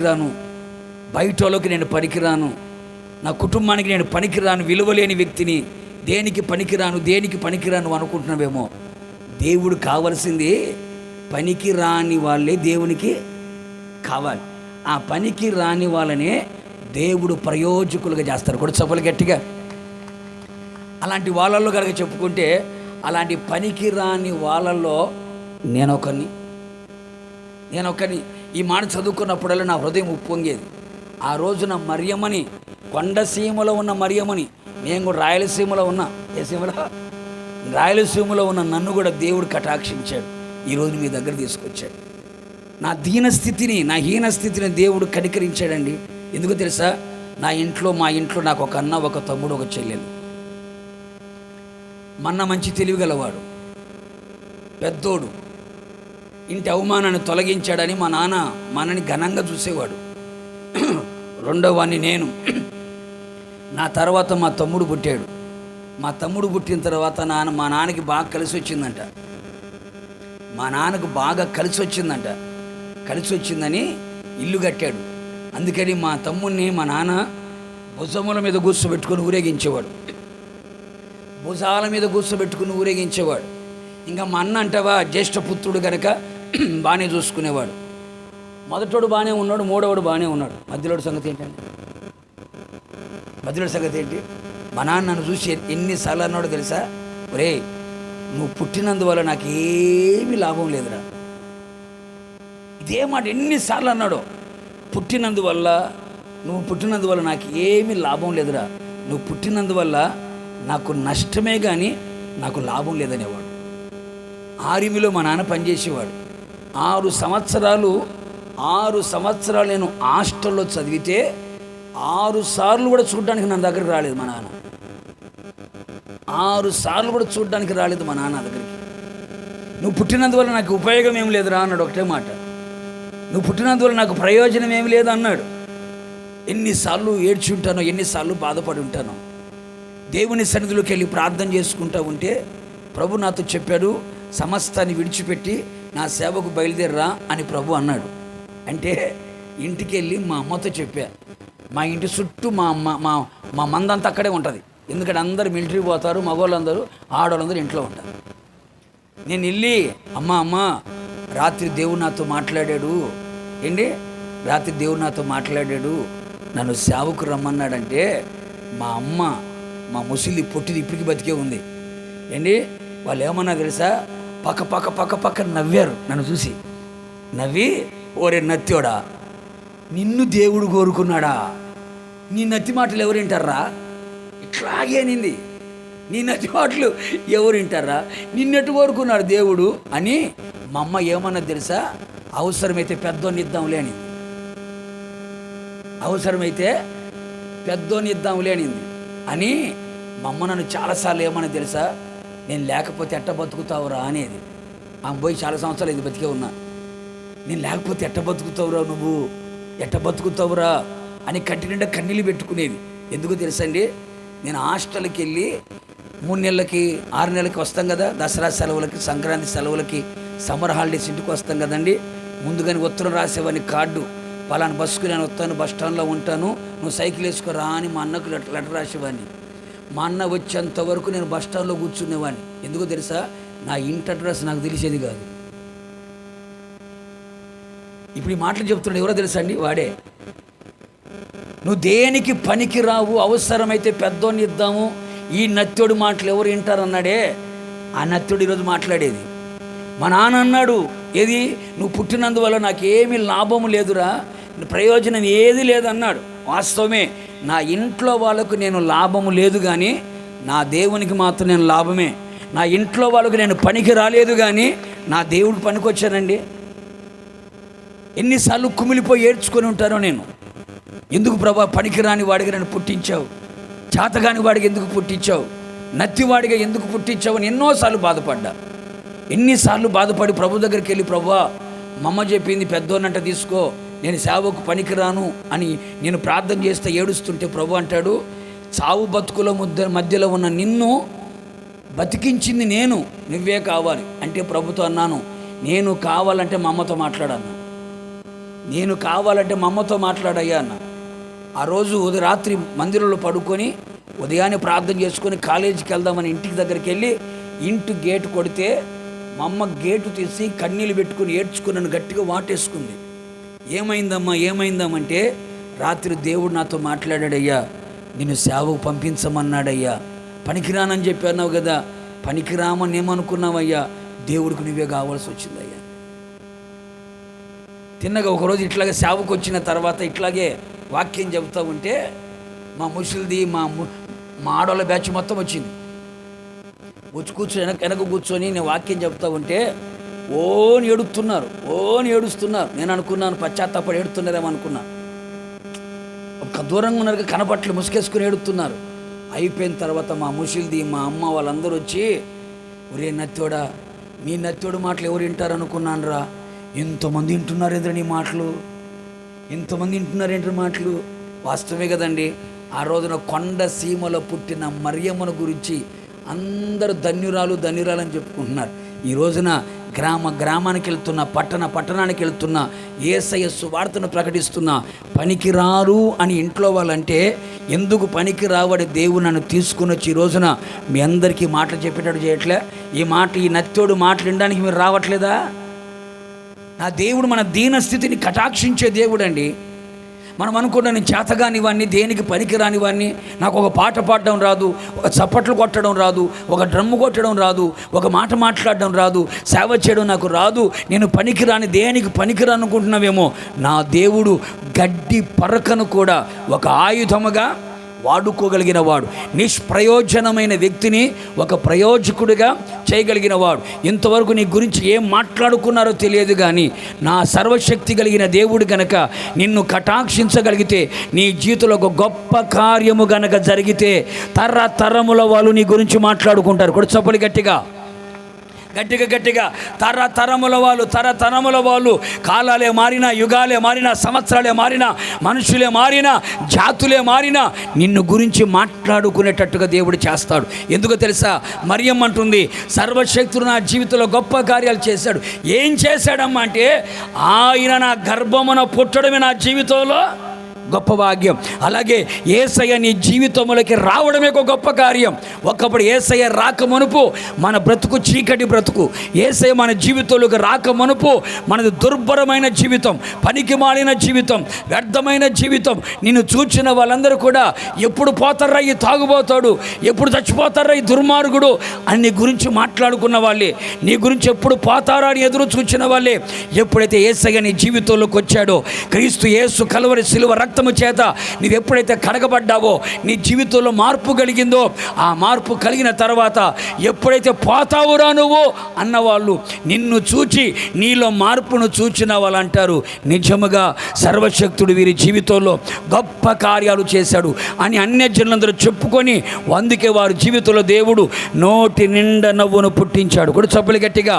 రాను బయటలోకి నేను పనికిరాను. నా కుటుంబానికి నేను పనికిరాను. విలువలేని వ్యక్తిని దేనికి పనికిరాను దేనికి పనికిరాను అనుకుంటున్నావేమో. దేవుడు కావలసింది పనికి రాని వాళ్ళే దేవునికి కావాలి. ఆ పనికి రాని వాళ్ళనే దేవుడు ప్రయోజకులుగా చేస్తారు. కూడా చప్పలు గట్టిగా. అలాంటి వాళ్ళల్లో కనుక చెప్పుకుంటే అలాంటి పనికి రాని వాళ్ళల్లో నేనొకరిని నేను ఈ మాట చదువుకున్నప్పుడల్లా నా హృదయం ఉప్పొంగేది ఆ రోజున మరియమని కొండసీమలో ఉన్న మరియమని నేను కూడా రాయలసీమలో ఉన్నా. ఏ సీమలో? రాయలసీమలో ఉన్న నన్ను కూడా దేవుడు కటాక్షించాడు. ఈరోజు మీ దగ్గర తీసుకొచ్చాడు. నా దీన స్థితిని నా హీన స్థితిని దేవుడు కనికరించాడండి. ఎందుకు తెలుసా? నా ఇంట్లో మా ఇంట్లో నాకు ఒక అన్న ఒక తమ్ముడు ఒక చెల్లెలు. మన్న మంచి తెలివిగలవాడు. పెద్దోడు. ఇంటి అవమానాన్ని తొలగించాడని మా నాన్న మనని ఘనంగా చూసేవాడు. రెండో నేను. నా తర్వాత మా తమ్ముడు పుట్టాడు. మా తమ్ముడు పుట్టిన తర్వాత నాన్న మా నాన్నకి బాగా కలిసి వచ్చిందంట. మా నాన్నకు బాగా కలిసి వచ్చిందంట. కలిసి వచ్చిందని ఇల్లు కట్టాడు. అందుకని మా తమ్ముడిని మా నాన్న భుజముల మీద కూర్చోబెట్టుకొని ఊరేగించేవాడు. భుజాల మీద కూర్చోబెట్టుకుని ఊరేగించేవాడు. ఇంకా మా అన్న అంటావా జ్యేష్ఠ పుత్రుడు కనుక బాగానే చూసుకునేవాడు. మొదటోడు బాగానే ఉన్నాడు మూడోడు బాగానే ఉన్నాడు. మధ్యలోడు సంగతి ఏంటండి మధ్యలోడు సంగతి ఏంటి? మా నాన్న నన్ను చూసి ఎన్నిసార్లు అన్నాడో తెలుసా? ఒరే నువ్వు పుట్టినందువల్ల నాకు ఏమీ లాభం లేదురా. ఇదే మాట ఎన్నిసార్లు అన్నాడో. పుట్టినందువల్ల నువ్వు పుట్టినందువల్ల నాకు ఏమీ లాభం లేదురా. నువ్వు పుట్టినందువల్ల నాకు నష్టమే కానీ నాకు లాభం లేదనేవాడు. ఆర్మీలో మా నాన్న పనిచేసేవాడు. ఆరు సంవత్సరాలు ఆరు సంవత్సరాలు నేను హాస్టల్లో చదివితే ఆరు సార్లు కూడా చూడడానికి నా దగ్గరికి రాలేదు మా నాన్న. ఆరు సార్లు కూడా చూడడానికి రాలేదు మా నాన్న దగ్గరికి. నువ్వు పుట్టినందువల్ల నాకు ఉపయోగం ఏం లేదురా అన్నాడు ఒకటే మాట. నువ్వు పుట్టినందువల్ల నాకు ప్రయోజనం ఏమి లేదు అన్నాడు. ఎన్నిసార్లు ఏడ్చి ఉంటానో ఎన్నిసార్లు బాధపడి ఉంటానో. దేవుని సన్నిధిలోకి వెళ్ళి ప్రార్థన చేసుకుంటా ఉంటే ప్రభు నాతో చెప్పాడు సమస్తాన్ని విడిచిపెట్టి నా సేవకు బయలుదేరరా అని ప్రభు అన్నాడు. అంటే ఇంటికి వెళ్ళి మా అమ్మతో చెప్పా. మా ఇంటి చుట్టూ మా అమ్మ మా మా మందంతా అక్కడే ఉంటుంది. ఎందుకంటే అందరు మిలిటరీ పోతారు మగవాళ్ళందరూ ఆడవాళ్ళందరూ ఇంట్లో ఉంటారు. నేను వెళ్ళి అమ్మ అమ్మ రాత్రి దేవుడు నాతో మాట్లాడాడు. ఏంటి? రాత్రి దేవుడు నాతో మాట్లాడాడు. నన్ను సేవకు రమ్మన్నాడంటే మా అమ్మ మా ముసిలి పొట్టిది ఇప్పటికి బతికే ఉంది. ఏంటి? వాళ్ళు ఏమన్నా తెలుసా? పక్క పక్క పక్క పక్క నవ్వారు నన్ను చూసి. నవ్వి ఓరే నత్యోడా నిన్ను దేవుడు కోరుకున్నాడా? నీ నత్తి మాటలు ఎవరు వింటారా? ఇట్లాగే అనింది. నీ నత్తి మాటలు ఎవరు వింటారా? నిన్నట్టు కోరుకున్నాడు దేవుడు? అని మా అమ్మ ఏమన్నా తెలుసా? అవసరమైతే పెద్దోని ఇద్దాంలే అవసరమైతే పెద్దోని ఇద్దాంలే అనింది. అని మా అమ్మ నన్ను చాలాసార్లు ఏమన్నా తెలుసా? నేను లేకపోతే ఎట్ట బతుకుతావురా అనేది. ఆమె పోయి చాలా సంవత్సరాలు ఇది బతికే ఉన్నా. నేను లేకపోతే ఎట్ట బతుకుతావురా నువ్వు? ఎట్ట బతుకుతావురా? అని కంటి నిండా కన్నీళ్ళు పెట్టుకునేది. ఎందుకు తెలుసండి నేను హాస్టల్కి వెళ్ళి మూడు నెలలకి ఆరు నెలలకి వస్తాం కదా. దసరా సెలవులకి సంక్రాంతి సెలవులకి సమ్మర్ హాలిడేస్ ఇంటికి వస్తాం కదండి. ముందుగానే ఉత్తరం రాసేవాడిని కార్డు. పలానా బస్సుకు నేను వస్తాను బస్ స్టాండ్లో ఉంటాను. నువ్వు సైకిల్ వేసుకోరా అని మా అన్నకు లెటర్ లెటర్ రాసేవాడిని. మా అన్న వచ్చేంత వరకు నేను బస్ స్టాండ్లో కూర్చునేవాడిని. ఎందుకో తెలుసా? నా ఇంటి అడ్రస్ నాకు తెలిసేది కాదు. ఇప్పుడు ఈ మాటలు చెప్తున్నాడు ఎవరో తెలుసా అండి? వాడే. నువ్వు దేనికి పనికి రావు? అవసరమైతే పెద్దోని ఇద్దాము. ఈ నత్యుడు మాటలు ఎవరు వింటారన్నాడే? ఆ నత్యుడు ఈరోజు మాట్లాడేది. మా నాన్న అన్నాడు ఏది? నువ్వు పుట్టినందువల్ల నాకేమీ లాభం లేదురా. ప్రయోజనం ఏది లేదన్నాడు. వాస్తవమే నా ఇంట్లో వాళ్ళకు నేను లాభము లేదు కానీ నా దేవునికి మాత్రం నేను లాభమే. నా ఇంట్లో వాళ్ళకు నేను పనికి రాలేదు కానీ నా దేవుడికి పనికొచ్చానండి ఎన్నిసార్లు కుమిలిపోయి ఏడ్చుకొని ఉంటానో నేను. ఎందుకు ప్రభా పనికిరాని వాడికి నన్ను పుట్టించావు? చేతగాని వాడికి ఎందుకు పుట్టించావు? నత్తివాడిగా ఎందుకు పుట్టించావు అని ఎన్నోసార్లు బాధపడ్డా. ఎన్నిసార్లు బాధపడి ప్రభు దగ్గరికి వెళ్ళి ప్రభా మమ్మ చెప్పింది పెద్దోనంట తీసుకో. నేను సేవకు పనికిరాను అని నేను ప్రార్థన చేస్తే ఏడుస్తుంటే ప్రభు అంటాడు చావు బతుకుల ముద్ద మధ్యలో ఉన్న నిన్ను బతికించింది నేను నువ్వే కావాలి. అంటే ప్రభుతో అన్నాను నేను కావాలంటే మా అమ్మతో మాట్లాడన్నా. నేను కావాలంటే మా అమ్మతో మాట్లాడయ్యా అన్న. ఆ రోజు ఉదయం రాత్రి మందిరంలో పడుకొని ఉదయాన్నే ప్రార్థన చేసుకొని కాలేజీకి వెళ్దామని ఇంటికి దగ్గరికి వెళ్ళి ఇంటి గేటు కొడితే మా అమ్మ గేటు తీసి కన్నీళ్ళు పెట్టుకుని ఏడ్చుకుని నన్ను గట్టిగా వాటేసుకుంది. ఏమైందమ్మా ఏమైందమ్మంటే రాత్రి దేవుడు నాతో మాట్లాడాడయ్యా నేను సేవకు పంపించమన్నాడయ్యా. పనికిరానని చెప్పన్నావు కదా పనికిరామని ఏమనుకున్నావయ్యా దేవుడికి నువ్వే కావాల్సి వచ్చిందయ్యా. తిన్నగా ఒకరోజు ఇట్లాగే సేవకు వచ్చిన తర్వాత ఇట్లాగే వాక్యం చెబుతూ ఉంటే మా ముసలిది మా ము- మా ఆడవాళ్ళ బ్యాచ్ మొత్తం వచ్చింది. వచ్చి కూర్చొని వెనక వెనక కూర్చొని నేను వాక్యం చెప్తా ఉంటే ఓని ఏడుతున్నారు ఓని ఏడుస్తున్నారు. నేను అనుకున్నాను పశ్చాత్తాపడి ఏడుతున్నారేమో అనుకున్నాను ఒక దూరంగా ఉన్నారు కనపట్లు ముసుకేసుకుని ఏడుతున్నారు. అయిపోయిన తర్వాత మా ముసిల్ది మా అమ్మ వాళ్ళందరూ వచ్చి ఒరే నత్తోడా నీ నత్తోడు మాటలు ఎవరు వింటారు అనుకున్నాను రా. ఎంతమంది వింటున్నారు ఎదురు నీ మాటలు? ఇంతమంది వింటున్నారు ఏంటి మాటలు? వాస్తవమే కదండి ఆ రోజున కొండ సీమలో పుట్టిన మరియమ్మను గురించి అందరూ ధన్యురాలు ధన్యురాలు అని చెప్పుకుంటున్నారు. ఈ రోజున గ్రామ గ్రామానికి వెళ్తున్న పట్టణ పట్టణానికి వెళ్తున్న ఏసయస్సు వార్తను ప్రకటిస్తున్న పనికిరారు అని ఇంట్లో వాళ్ళంటే ఎందుకు పనికి రావడి దేవుడు నన్ను తీసుకుని వచ్చి ఈ రోజున మీ అందరికీ మాటలు చెప్పేటట్టు చేయట్లే? ఈ మాట ఈ నత్తోడు మాటలు వినడానికి మీరు రావట్లేదా? నా దేవుడు మన దీన స్థితిని కటాక్షించే దేవుడు అండి మనం అనుకున్న నేను చేతగాని వాడిని దేనికి పనికిరాని వాడిని నాకు ఒక పాట పాడడం రాదు ఒక చప్పట్లు కొట్టడం రాదు ఒక డ్రమ్ము కొట్టడం రాదు ఒక మాట మాట్లాడడం రాదు సేవ చేయడం నాకు రాదు నేను పనికిరాని దేనికి పనికిరానుకుంటున్నావేమో నా దేవుడు గడ్డి పరకను కూడా ఒక ఆయుధముగా వాడుకోగలిగిన వాడు నిష్ప్రయోజనమైన వ్యక్తిని ఒక ప్రయోజకుడిగా చేయగలిగిన వాడు ఇంతవరకు నీ గురించి ఏం మాట్లాడుకున్నారో తెలియదు కానీ నా సర్వశక్తి కలిగిన దేవుడు గనక నిన్ను కటాక్షించగలిగితే నీ జీవితంలో ఒక గొప్ప కార్యము గనక జరిగితే తరతరముల వాళ్ళు నీ గురించి మాట్లాడుకుంటారు. కూడా చప్పలి గట్టిగా. గట్టిగా గట్టిగా తరతరముల వాళ్ళు తరతరముల వాళ్ళు కాలాలే మారినా యుగాలే మారినా సంవత్సరాలే మారినా మనుషులే మారినా జాతులే మారినా నిన్ను గురించి మాట్లాడుకునేటట్టుగా దేవుడు చేస్తాడు. ఎందుకో తెలుసా? మరియమ్మ అంటుంది సర్వశక్తుడు నా జీవితంలో గొప్ప కార్యాలు చేశాడు. ఏం చేశాడమ్మా అంటే ఆయన నా గర్భమున పుట్టడమే నా జీవితంలో గొప్ప భాగ్యం. అలాగే ఏసయ్య నీ జీవితంలోకి రావడమే ఒక గొప్ప కార్యం. ఒకప్పుడు ఏసయ్య రాక మనుపు మన బ్రతుకు చీకటి బ్రతుకు. ఏసయ్య మన జీవితంలోకి రాక మనుపు మనది దుర్భరమైన జీవితం పనికి మాలిన జీవితం వ్యర్థమైన జీవితం. నిన్ను చూచిన వాళ్ళందరూ కూడా ఎప్పుడు పోతారా ఈ తాగుబోతాడు? ఎప్పుడు చచ్చిపోతారా ఈ దుర్మార్గుడు? అని నీ గురించి మాట్లాడుకున్న వాళ్ళే. నీ గురించి ఎప్పుడు పోతారా అని ఎదురు చూచిన వాళ్ళే. ఎప్పుడైతే ఏసయ్య నీ జీవితంలోకి వచ్చాడో క్రీస్తు ఏసు కలవరి సిలువ రక్తము చేత నీవు ఎప్పుడైతే కడగబడ్డావో నీ జీవితంలో మార్పు కలిగిందో ఆ మార్పు కలిగిన తర్వాత ఎప్పుడైతే పోతావురా నువ్వు అన్నవాళ్ళు నిన్ను చూచి నీలో మార్పును చూచిన వాళ్ళు అంటారు నిజముగా సర్వశక్తుడు వీరి జీవితంలో గొప్ప కార్యాలు చేశాడు అని అన్య జనులందరూ చెప్పుకొని అందుకే వారి జీవితంలో దేవుడు నోటి నిండా నవ్వును పుట్టించాడు. కూడా చప్పులు గట్టిగా.